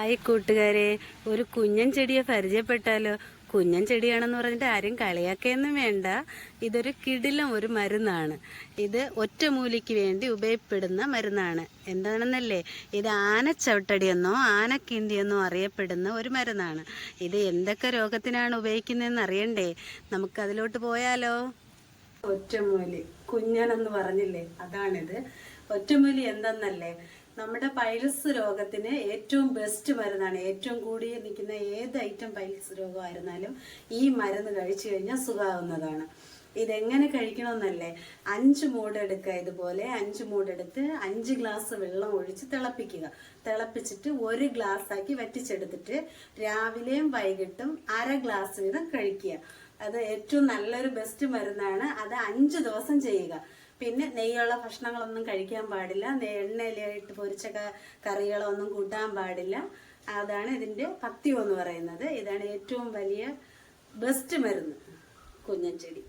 Hi കൂട്ടുകാരെ. ഒരു കുഞ്ഞൻ ചെടിയെ പരിചയപ്പെട്ടാലോ? കുഞ്ഞൻ ചെടിയാണെന്ന് പറഞ്ഞിട്ട് ആരും കളിയാക്കിയൊന്നും വേണ്ട. ഇതൊരു കിടിലം ഒരു മരുന്നാണ്. ഇത് ഒറ്റമൂലിക്ക് വേണ്ടി ഉപയോഗപ്പെടുന്ന മരുന്നാണ്. എന്താണെന്നല്ലേ? ഇത് ആനച്ചവിട്ടടിയെന്നോ ആനക്കിണ്ടിയെന്നോ അറിയപ്പെടുന്ന ഒരു മരുന്നാണ്. ഇത് എന്തൊക്കെ രോഗത്തിനാണ് ഉപയോഗിക്കുന്നതെന്ന് അറിയണ്ടേ? നമുക്ക് അതിലോട്ട് പോയാലോ? ഒറ്റമൂലി. കുഞ്ഞനെന്ന് പറഞ്ഞില്ലേ? അതാണിത്. ഒറ്റമൂലി എന്തെന്നല്ലേ? നമ്മുടെ പൈൽസ് രോഗത്തിന് ഏറ്റവും ബെസ്റ്റ് മരുന്നാണ്. ഏറ്റവും കൂടി നിൽക്കുന്ന ഏത് ഐറ്റം പൈൽസ് രോഗമായിരുന്നാലും ഈ മരുന്ന് കഴിച്ചു കഴിഞ്ഞാൽ സുഖമാവുന്നതാണ്. ഇതെങ്ങനെ കഴിക്കണമെന്നല്ലേ? അഞ്ച് മൂടെടുക്കുക ഇതുപോലെ. അഞ്ച് മൂടെടുത്ത് അഞ്ച് ഗ്ലാസ് വെള്ളം ഒഴിച്ച് തിളപ്പിക്കുക. തിളപ്പിച്ചിട്ട് ഒരു ഗ്ലാസ് ആക്കി വറ്റിച്ചെടുത്തിട്ട് രാവിലെയും വൈകിട്ടും അര ഗ്ലാസ് വീതം കഴിക്കുക. അത് ഏറ്റവും നല്ലൊരു ബെസ്റ്റ് മരുന്നാണ്. അത് അഞ്ച് ദിവസം ചെയ്യുക. പിന്നെ നെയ്യുള്ള ഭക്ഷണങ്ങളൊന്നും കഴിക്കാൻ പാടില്ല. എണ്ണയിലായിട്ട് പൊരിച്ച കറികളൊന്നും കൂട്ടാൻ പാടില്ല. അതാണ് ഇതിന്റെ പത്യം എന്ന് പറയുന്നത്. ഇതാണ് ഏറ്റവും വലിയ ബെസ്റ്റ് മരുന്ന് കുഞ്ഞൻ ചെടി